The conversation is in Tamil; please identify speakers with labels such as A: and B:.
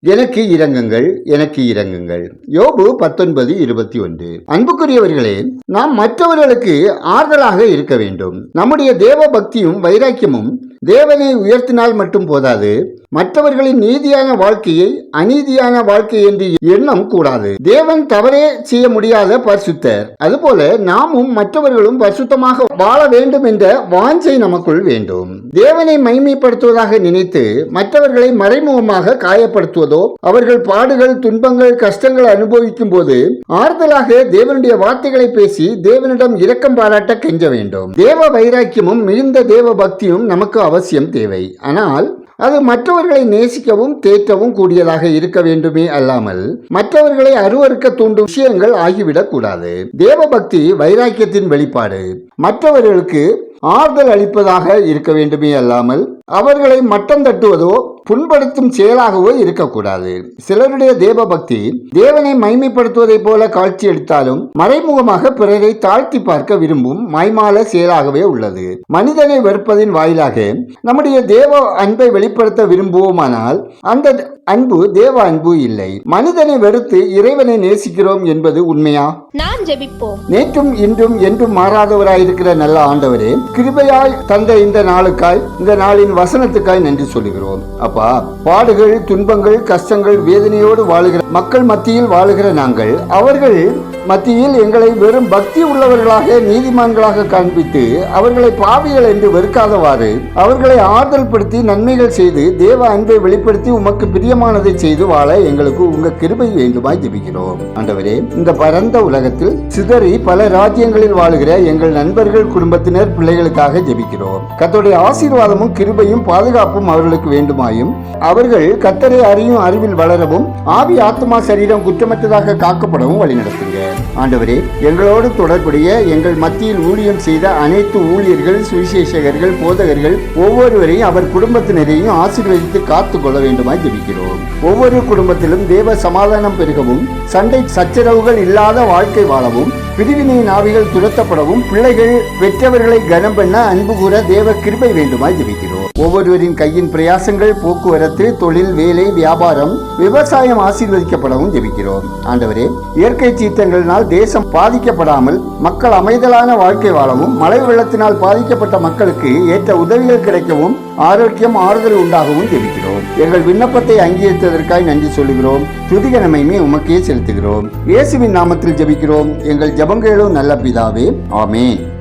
A: எனக்கு இரங்குங்கள் எனக்கு இரங்குங்கள். யோபு பத்தொன்பது இருபத்தி ஒன்று. அன்புக்குரியவர்களே நாம் மற்றவர்களுக்கு ஆறுதலாக இருக்க வேண்டும். நம்முடைய தேவ பக்தியும் வைராக்கியமும் தேவனை உயர்த்தினால் மட்டும் போதாது. மற்றவர்களின் நீதியான வாழ்க்கையை அநீதியான வாழ்க்கை என்று எண்ணம் கூடாது. தேவன் தவறே செய்ய முடியாத பரிசுத்தர். அதுபோல நாமும் மற்றவர்களும் பரிசுத்தமாக வாழ வேண்டும் என்ற வாஞ்சை நமக்குள் வேண்டும். தேவனை மைமைப்படுத்துவதாக நினைத்து மற்றவர்களை மறைமுகமாக காயப்படுத்துவதோ அவர்கள் பாடுகள் துன்பங்கள் கஷ்டங்கள் அனுபவிக்கும் போது ஆறுதலாக தேவனுடைய வார்த்தைகளை பேசி தேவனிடம் இரக்கம் பாராட்ட கெஞ்ச வேண்டும். தேவ வைராக்கியமும் மிகுந்த தேவ பக்தியும் நமக்கு அவசியம் தேவை. ஆனால் அது மற்றவர்களை நேசிக்கவும் தேற்றவும் கூடியதாக இருக்க வேண்டுமே அல்லாமல் மற்றவர்களை அருவருக்க தூண்டும் விஷயங்கள் ஆகிவிடக்கூடாது தேவபக்தி வைராக்கியத்தின் வெளிப்பாடு. மற்றவர்களுக்கு ஆறுதல் அளிப்பதாக இருக்க வேண்டுமே அல்லாமல் அவர்களை மட்டம் தட்டுவதோ புண்படுத்தும் செயலாகவோ இருக்கக்கூடாது. சிலருடைய தேவபக்தி தேவனை மைமைப்படுத்துவதைப் போல காட்சியளித்தாலும் மறைமுகமாக பிறரை தாழ்த்தி பார்க்க விரும்பும் மைமால செயலாகவே உள்ளது. மனிதனை வெறுப்பதின் வாயிலாக நம்முடைய தேவ அன்பை வெளிப்படுத்த விரும்புவோமானால் அந்த அன்பு தேவ அன்பு இல்லை. மனிதனை வெறுத்து இறைவனை நேசிக்கிறோம் என்பது உண்மையா?
B: நாம் ஜெபிப்போம்.
A: நேற்றும் இன்றும் என்றும் மாறாதவராயிருக்கிற நல்ல ஆண்டவரே கிருபையாய் தந்த இந்த நாளுக்காய் இந்த நாளின் வசனத்துக்காய் நன்றி சொல்லுகிறோம். அப்பா பாடுகள் துன்பங்கள் கஷ்டங்கள் வேதனையோடு வாழுகிற மக்கள் மத்தியில் வாழுகிற நாங்கள் அவர்கள் மத்தியில் எங்களை வெறும் பக்தி உள்ளவர்களாக நீதிமான்களாக காண்பித்து அவர்களை பாவிகள் என்று வெறுக்காதவாறு அவர்களை ஆறுதல் படுத்தி நன்மைகள் செய்து தேவ அன்பை வெளிப்படுத்தி உமக்கு பிரியமானதை செய்து வாழ எங்களுக்கு உங்க கிருபை வேண்டுமாய் ஜெபிக்கிறோம். ஆண்டவரே இந்த பரந்த உலகத்தில் சிதறி பல ராஜ்யங்களில் வாழுகிற எங்கள் நண்பர்கள் குடும்பத்தினர் பிள்ளைகளுக்காக ஜெபிக்கிறோம். கத்தோடைய ஆசீர்வாதமும் கிருபையும் பாதுகாப்பும் அவர்களுக்கு வேண்டுமாயும். அவர்கள் கத்தரை அறியும் அறிவில் வளரவும் ஆவி ஆத்மா சரீரம் குற்றமற்றதாக காக்கப்படவும் வழிநடத்துங்க. ஆண்டவரே எங்களோடு தொடர்புடைய எங்கள் மத்தியில் ஊழியம் செய்த அனைத்து ஊழியர்கள் சுவிசேஷகர்கள் போதகர்கள் ஒவ்வொருவரையும் அவர் குடும்பத்தினரையும் ஆசீர்வதித்து காத்து கொள்ள வேண்டுமாய் ஜெபிக்கிறோம். ஒவ்வொரு குடும்பத்திலும் தேவ சமாதானம் பெருகவும் சண்டை சச்சரவுகள் இல்லாத வாழ்க்கை வாழவும் பிரிவினை நாவிகள் துரத்தப்படவும் பிள்ளைகள் பெற்றவர்களை கனம் பண்ண அன்பு கூற தேவ கிருபை வேண்டுமாய் ஜெபிக்கிறோம். ஒவ்வொருவரின் கையின் பிரயாசங்கள் போக்குவரத்து தொழில் வேலை வியாபாரம் விவசாயம் ஆசீர்வதிக்கப்படவும் ஜெபிக்கிறோம். ஆண்டவரே இயற்கை சீற்றங்களினால் தேசம் பாதிக்கப்படாமல் மக்கள் அமைதலான வாழ்க்கை வாழவும் மழை வெள்ளத்தினால் பாதிக்கப்பட்ட மக்களுக்கு ஏற்ற உதவிகள் கிடைக்கவும் ஆரோக்கியம் ஆறுதல் உண்டாகவும் ஜெபிக்கிறோம். எங்கள் விண்ணப்பத்தை அங்கீகரித்ததற்காய் நன்றி சொல்லுகிறோம். துதிக நமையுமே உமக்கே செலுத்துகிறோம். இயேசுவின் நாமத்தில் ஜெபிக்கிறோம். எங்கள் ஜெபங்களும் நல்ல பிதாவே. ஆமே